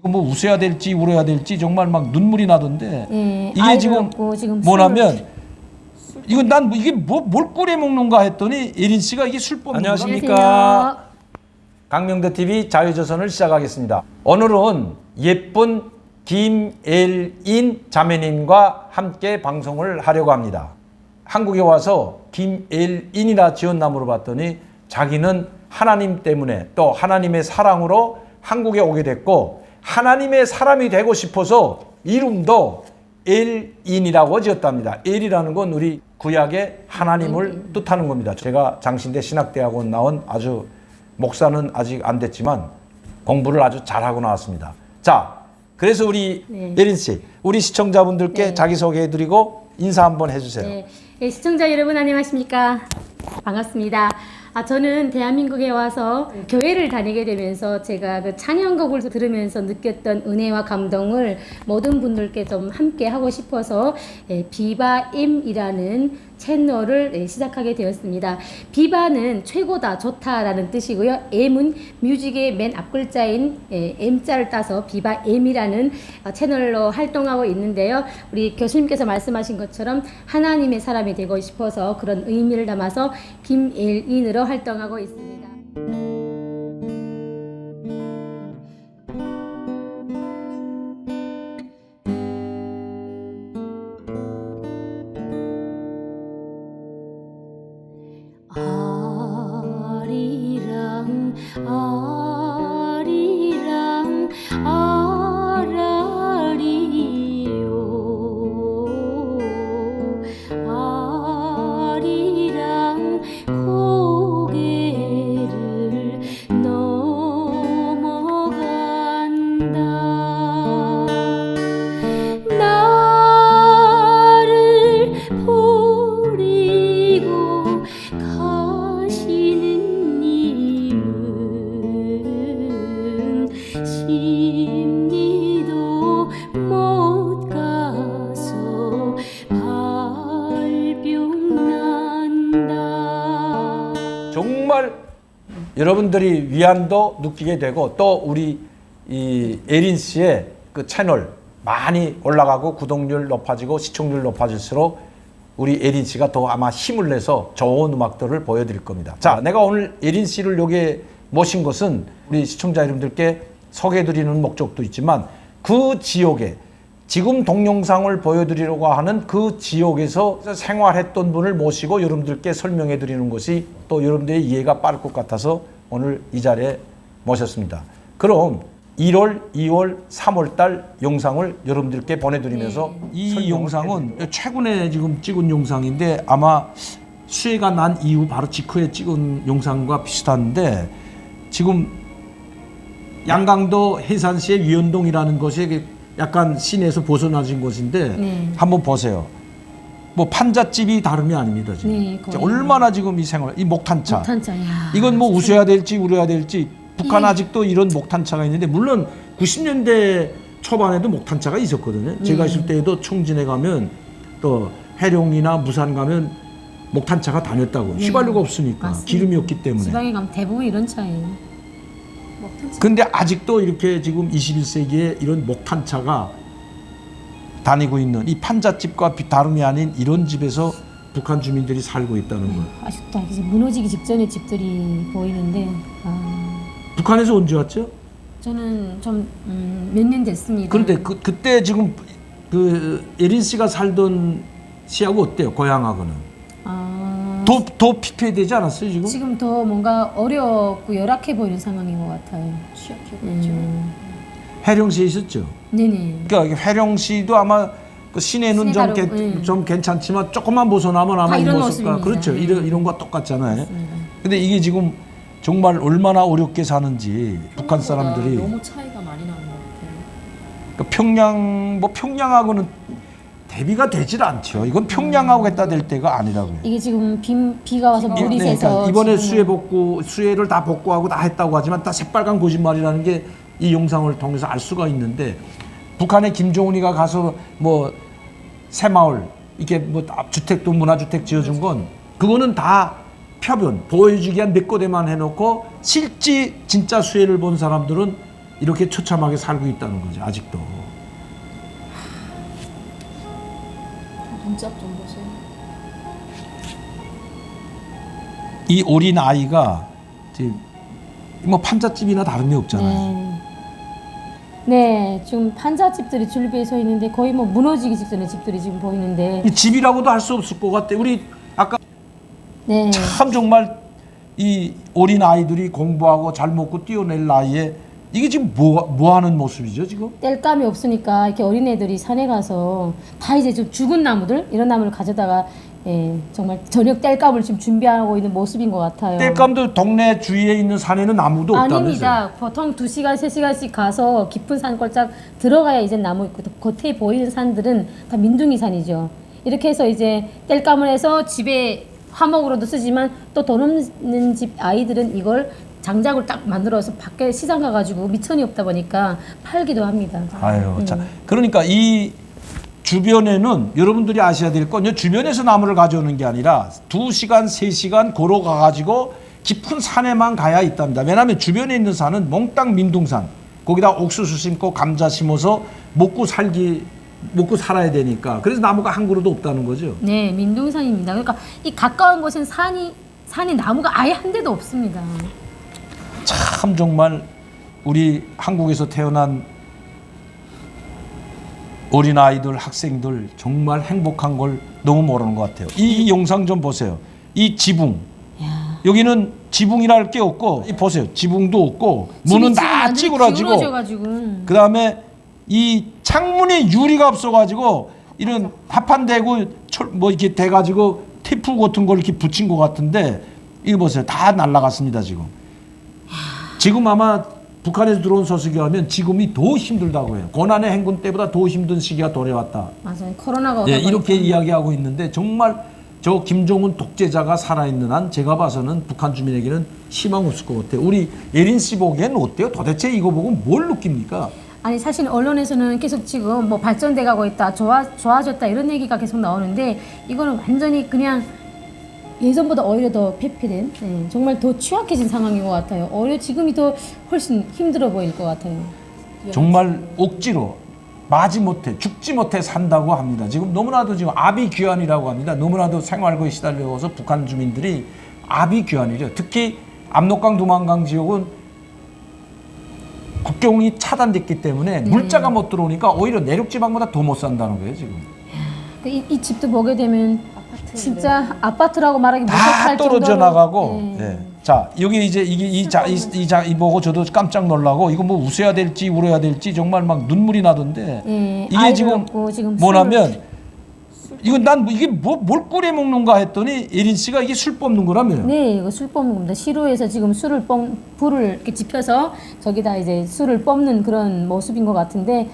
이거 뭐 웃어야 될지 울어야 될지 정말 막 눈물이 나던데 예, 이게 지금 지금 뭐냐면 이건 난뭐 이게 뭐, 뭘 끓여 먹는가 했더니 예린 씨가 이게 술법 안녕하십니까. 강명대 TV 자유조선을 시작하겠습니다. 오늘은 예쁜 김엘인 자매님과 함께 방송을 하려고 합니다. 한국에 와서 김엘인이라 지었나 물어봤더니 자기는 하나님 때문에 또 하나님의 사랑으로 한국에 오게 됐고 하나님의 사람이 되고 싶어서 이름도 엘인이라고 지었답니다. 엘이라는 건 우리 구약의 하나님을 뜻하는 겁니다. 제가 장신대 신학대학원 나온 아주 목사는 아직 안 됐지만 공부를 아주 잘하고 나왔습니다. 자, 그래서 우리 네. 예린 씨, 우리 시청자분들께 네. 자기 소개해드리고 인사 한번 해주세요. 네. 예, 시청자 여러분 안녕하십니까? 반갑습니다. 아, 저는 대한민국에 와서 교회를 다니게 되면서 제가 그 찬양곡을 들으면서 느꼈던 은혜와 감동을 모든 분들께 좀 함께 하고 싶어서 예, 비바임이라는 채널을 예, 시작하게 되었습니다. 비바는 최고다, 좋다라는 뜻이고요. M은 뮤직의 맨 앞글자인 예, M자를 따서 비바 M이라는 어, 채널로 활동하고 있는데요. 우리 교수님께서 말씀하신 것처럼 하나님의 사람이 되고 싶어서 그런 의미를 담아서 김엘인으로 활동하고 있습니다. 여러분들이 위안도 느끼게 되고 또 우리 이 에린 씨의 그 채널 많이 올라가고 구독률 높아지고 시청률 높아질수록 우리 에린 씨가 더 아마 힘을 내서 좋은 음악들을 보여드릴 겁니다. 자, 내가 오늘 에린 씨를 여기에 모신 것은 우리 시청자 여러분들께 소개해드리는 목적도 있지만 그 지역에 지금 동영상을 보여드리려고 하는 그 지역에서 생활했던 분을 모시고 여러분들께 설명해 드리는 것이 또 여러분들의 이해가 빠를 것 같아서 오늘 이 자리에 모셨습니다. 그럼 1월, 2월, 3월 달 영상을 여러분들께 보내드리면서 이 영상은 최근에 지금 찍은 영상인데 아마 수해가 난 이후 바로 직후에 찍은 영상과 비슷한데 지금 양강도 해산시의 위원동이라는 것이 약간 시내에서 벗어나진 곳인데 네. 한번 보세요. 뭐 판잣집이 다름이 아닙니다 지금. 네, 거의. 자, 얼마나 지금 이 생활, 이 목탄차. 못한자 야 이건 뭐 웃어야 될지 울어야 될지 북한 예. 아직도 이런 목탄차가 있는데 물론 90년대 초반에도 목탄차가 있었거든요. 제가 네. 있을 때에도 총진에 가면 또 해룡이나 무산 가면 목탄차가 다녔다고 네. 휘발유가 없으니까 맞습니다. 기름이 없기 때문에. 지방에 가면 대부분 이런 차예요. 근데 아직도 이렇게 지금 21세기에 이런 목탄차가 다니고 있는 이 판잣집과 비- 다름이 아닌 이런 집에서 북한 주민들이 살고 있다는 거. 아쉽다. 이제 무너지기 직전의 집들이 보이는데 아, 북한에서 언제 왔죠? 저는 좀 몇년 됐습니다. 그런데 그, 그때 지금 그 예린 씨가 살던 시하고 어때요? 고향하고는 아, 더, 더 피폐되지 않았어요 지금? 지금 더 뭔가 어렵고 열악해 보이는 상황인 것 같아요. 음, 해령시에 있었죠. 네네. 그러니까 해령시도 아마 그 시내는 좀, 음. 좀 괜찮지만 조금만 벗어나면 아마 다이 이런 모습과 모습입니다. 그렇죠. 네. 이런 이런 거 똑같잖아요. 맞습니다. 근데 이게 지금 정말 얼마나 어렵게 사는지 북한 사람들이 너무 차이가 많이 나는 것 같아요. 그 평양 뭐 평양하고는 대비가 되질 않죠. 이건 평양하고 했다 될 때가 아니라고요. 이게 지금 비, 비가 와서 이- 물이 네, 새서 그러니까 이번에 지금은 수해 복구 수해를 다 복구하고 다 했다고 하지만 다 새빨간 거짓말이라는 게 이 영상을 통해서 알 수가 있는데 북한에 김정은이가 가서 뭐 새마을 이게 뭐 주택도 문화주택 지어준 건 그거는 다 표변 보여주기 위한 몇 거대만 해놓고 실제 진짜 수해를 본 사람들은 이렇게 처참하게 살고 있다는 거죠. 아직도. 눈썹 좀 보세요. 이 어린 아이가 지금 뭐 판잣집이나 다름이 없잖아요. 네. 네, 지금 판자집들이 줄비에 서 있는데 거의 뭐 무너지기 직전의 집들이 지금 보이는데, 이 집이라고도 할 수 없을 것 같아. 우리 아까 네, 참 정말 이 어린 아이들이 공부하고 잘 먹고 뛰어낼 나이에 이게 지금 뭐, 뭐 하는 모습이죠 지금? 뗄감이 없으니까 이렇게 어린애들이 산에 가서 다 이제 좀 죽은 나무들 이런 나무를 가져다가 예, 정말 저녁 뗄감을 지금 준비하고 있는 모습인 것 같아요. 땔감도 동네 주위에 있는 산에는 아무도 없다면서요? 아닙니다. 보통 2시간, 3시간씩 가서 깊은 산골짝 들어가야 이제 나무 있고 또 겉에 보이는 산들은 다 민둥이 산이죠. 이렇게 해서 이제 뗄감을 해서 집에 화목으로도 쓰지만 또 돈 없는 집 아이들은 이걸 장작을 딱 만들어서 밖에 시장 가가지고 미천이 없다 보니까 팔기도 합니다. 아유, 음. 자, 그러니까 이 주변에는 여러분들이 아셔야 될 건요. 주변에서 나무를 가져오는 게 아니라 두 시간 세 시간 걸어 가 가지고 깊은 산에만 가야 있답니다. 왜냐하면 주변에 있는 산은 몽땅 민둥산. 거기다 옥수수 심고 감자 심어서 먹고 살기 먹고 살아야 되니까. 그래서 나무가 한 그루도 없다는 거죠. 네, 민둥산입니다. 그러니까 이 가까운 곳엔 산이 산이 나무가 아예 한 대도 없습니다. 참 정말 우리 한국에서 태어난 어린 아이들 학생들 정말 행복한 걸 너무 모르는 것 같아요. 이 영상 좀 보세요. 이 지붕 야. 여기는 지붕이랄 게 없고 이 보세요. 지붕도 없고 문은 다 찌그러지고. 그 다음에 이 창문에 유리가 없어가지고 이런 합판되고 철, 뭐 이렇게 돼가지고 테이프 같은 걸 이렇게 붙인 것 같은데 이거 보세요. 다 날라갔습니다 지금. 지금 아마 북한에서 들어온 소식에 하면 지금이 더 힘들다고 해요. 고난의 행군 때보다 더 힘든 시기가 돌아왔다. 맞아요. 코로나가 예, 이렇게 보니까. 이야기하고 있는데 정말 저 김정은 독재자가 살아있는 한 제가 봐서는 북한 주민에게는 희망 없을 것 같아요. 우리 예린 씨 보기에는 어때요? 도대체 이거 보고 뭘 느낍니까? 아니 사실 언론에서는 계속 지금 뭐 발전돼 가고 있다, 좋아 좋아졌다 이런 얘기가 계속 나오는데 이거는 완전히 그냥 예전보다 오히려 더 폐폐된 네, 정말 더 취약해진 상황인 것 같아요. 오히려 지금이 더 훨씬 힘들어 보일 것 같아요. 정말 억지로 마지 못해 죽지 못해 산다고 합니다. 지금 너무나도 지금 아비 귀환이라고 합니다. 너무나도 생활고에 시달려서 북한 주민들이 아비 귀환이래요. 특히 압록강 두만강 지역은 국경이 차단됐기 때문에 물자가 못 들어오니까 오히려 내륙 지방보다 더 못 산다는 거예요 지금. 그 이, 이 집도 보게 되면 진짜 아파트라고 말하기 다 무섭할 떨어져 정도로 나가고. 네. 네. 자 여기 이제 이게 이자이 보고 저도 깜짝 놀라고 이거 뭐 웃어야 될지 울어야 될지 정말 막 눈물이 나던데 예, 이게 지금 없고 지금 뭐냐면 이건 난 이게 뭐, 뭘 끓여 먹는가 했더니 예린 씨가 이게 술 뽑는 거라며요. 네, 이거 술 뽑는 겁니다. 시루에서 지금 술을 뽑, 불을 이렇게 지펴서 저기다 이제 술을 뽑는 그런 모습인 것 같은데,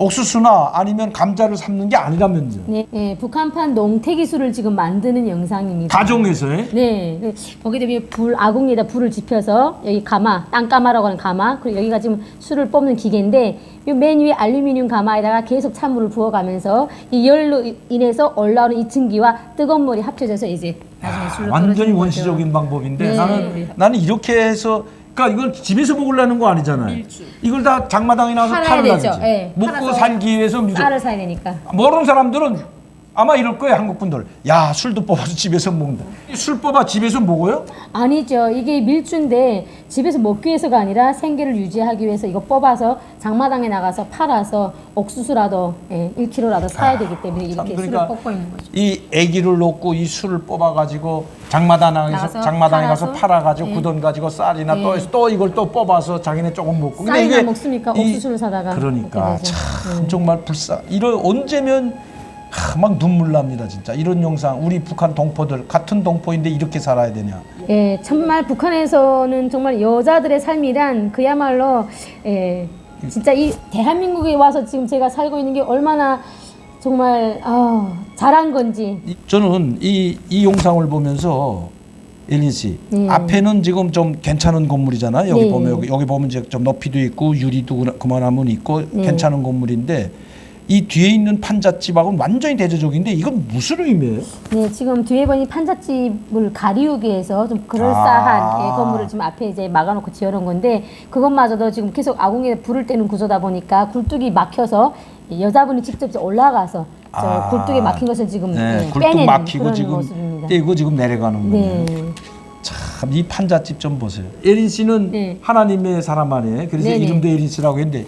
옥수수나 아니면 감자를 삶는 게 아니라면서 네, 네, 북한판 농태 기 술을 지금 만드는 영상입니다. 가정에서의 네, 네, 보게 되면 불 아궁이에다 불을 지펴서 여기 가마, 땅가마라고 하는 가마, 그리고 여기가 지금 술을 뽑는 기계인데 이맨 위에 알루미늄 가마에다가 계속 찬물을 부어가면서 이 열로 인해서 올라오는 이층기와 뜨거운 물이 합쳐져서 이제 나중에 술로 아, 완전히 떨어지는 거죠. 원시적인 방법인데 네. 나는 나는 이렇게 해서 그러니까 이걸 집에서 먹으려는 거 아니잖아요. 이걸 다 장마당에 나가서 팔아야. 되죠. 예, 먹고 팔아서 살기 위해서 쌀을 사야 되니까. 모르는 사람들은 아마 이럴 거예요 한국 분들. 야 술도 뽑아서 집에서 먹는다. 술 뽑아 집에서 먹어요? 아니죠. 이게 밀주인데 집에서 먹기 위해서가 아니라 생계를 유지하기 위해서 이거 뽑아서 장마당에 나가서 팔아서 옥수수라도 예, 1kg라도 사야 되기 때문에 참 이렇게 그러니까 술을 뽑고 있는 거죠. 이 아기를 놓고 이 술을 뽑아 가지고 장마당에서 나가서 장마당에 가서 팔아서? 팔아 가지고 네. 그 돈 가지고 쌀이나 네. 또, 또 이걸 또 뽑아서 자기네 조금 먹고 쌀이나 먹습니까? 이- 옥수수를 사다가 그러니까 되죠. 네. 참 정말 불쌍 이런 언제면 하, 막 눈물 납니다 진짜 이런 영상 우리 북한 동포들 같은 동포인데 이렇게 살아야 되냐 예, 정말 북한에서는 정말 여자들의 삶이란 그야말로 예, 진짜 이 대한민국에 와서 지금 제가 살고 있는 게 얼마나 정말 아, 잘한 건지 이- 저는 이, 이 영상을 보면서 엘린 씨 네. 앞에는 지금 좀 괜찮은 건물이잖아요. 여기 네. 보면 여기, 여기 보면 이제 좀 높이도 있고 유리도 그나- 그만하면 있고 네. 괜찮은 건물인데 이 뒤에 있는 판잣집하고는 완전히 대조적인데 이건 무슨 의미예요? 네, 지금 뒤에 보니 판잣집을 가리우기 위해서 좀 그럴싸한 아. 예, 건물을 지금 앞에 이제 막아놓고 지어놓은 건데 그것마저도 지금 계속 아궁이에 불을 때는 구조다 보니까 굴뚝이 막혀서 여자분이 직접 올라가서 저 아. 굴뚝에 막힌 것을 지금 네, 예, 굴뚝 빼내는 막히고 그런 지금 모습입니다. 떼고 지금 내려가는 거예요. 네. 참 이 판잣집 좀 보세요. 에린 씨는 네. 하나님의 사람 아니에요. 그래서 네네. 이름도 에린 씨라고 했는데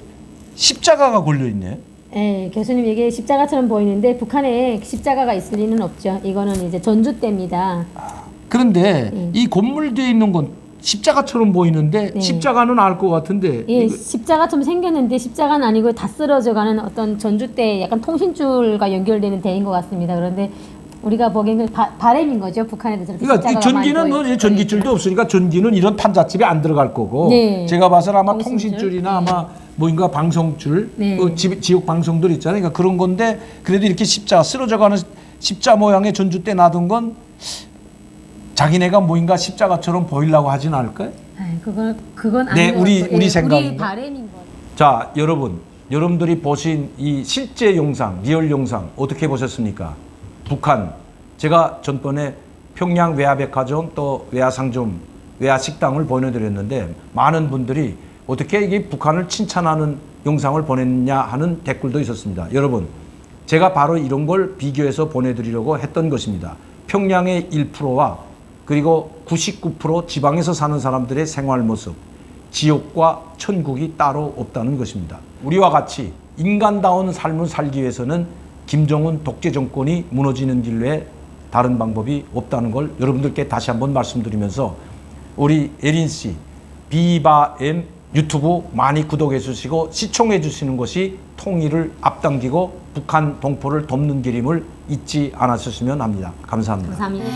십자가가 걸려 있네. 예, 교수님 이게 십자가처럼 보이는데 북한에 십자가가 있을 리는 없죠. 이거는 이제 전주 때입니다. 그런데 네. 이 건물 뒤에 있는 건 십자가처럼 보이는데 네. 십자가는 알 것 같은데 예, 이거- 십자가처럼 생겼는데 십자가는 아니고 다 쓰러져가는 어떤 전주 때 약간 통신줄과 연결되는 대인 것 같습니다. 그런데 우리가 보기에는 바, 바램인 거죠 북한에 대해서. 그러니까 이 전기는 뭐 이제 전기줄도 없으니까 전기는 이런 판잣집에 안 들어갈 거고 네. 제가 봐서는 아마 통신줄. 통신줄이나 아마 뭐인가 방송줄 네. 그 지, 지역 방송들 있잖아요. 그러니까 그런 건데 그래도 이렇게 십자 쓰러져가는 십자 모양의 전주 때 놔둔 건 자기네가 뭐인가 십자가처럼 보이려고 하진 않을까요? 아, 그건 그건 네, 우리- 우리 예, 생각인 우리 거. 바램인 거. 자, 여러분, 여러분들이 보신 이 실제 영상, 리얼 영상 어떻게 보셨습니까? 북한, 제가 전번에 평양 외화백화점 또 외화상점, 외화식당을 보내드렸는데 많은 분들이 어떻게 이게 북한을 칭찬하는 영상을 보냈냐 하는 댓글도 있었습니다. 여러분, 제가 바로 이런 걸 비교해서 보내드리려고 했던 것입니다. 평양의 1%와 그리고 99% 지방에서 사는 사람들의 생활 모습, 지옥과 천국이 따로 없다는 것입니다. 우리와 같이 인간다운 삶을 살기 위해서는 김정은 독재 정권이 무너지는 길 외에 다른 방법이 없다는 걸 여러분들께 다시 한번 말씀드리면서 우리 에린 씨 비바엠 유튜브 많이 구독해 주시고 시청해 주시는 것이 통일을 앞당기고 북한 동포를 돕는 길임을 잊지 않으셨으면 합니다. 감사합니다. 감사합니다.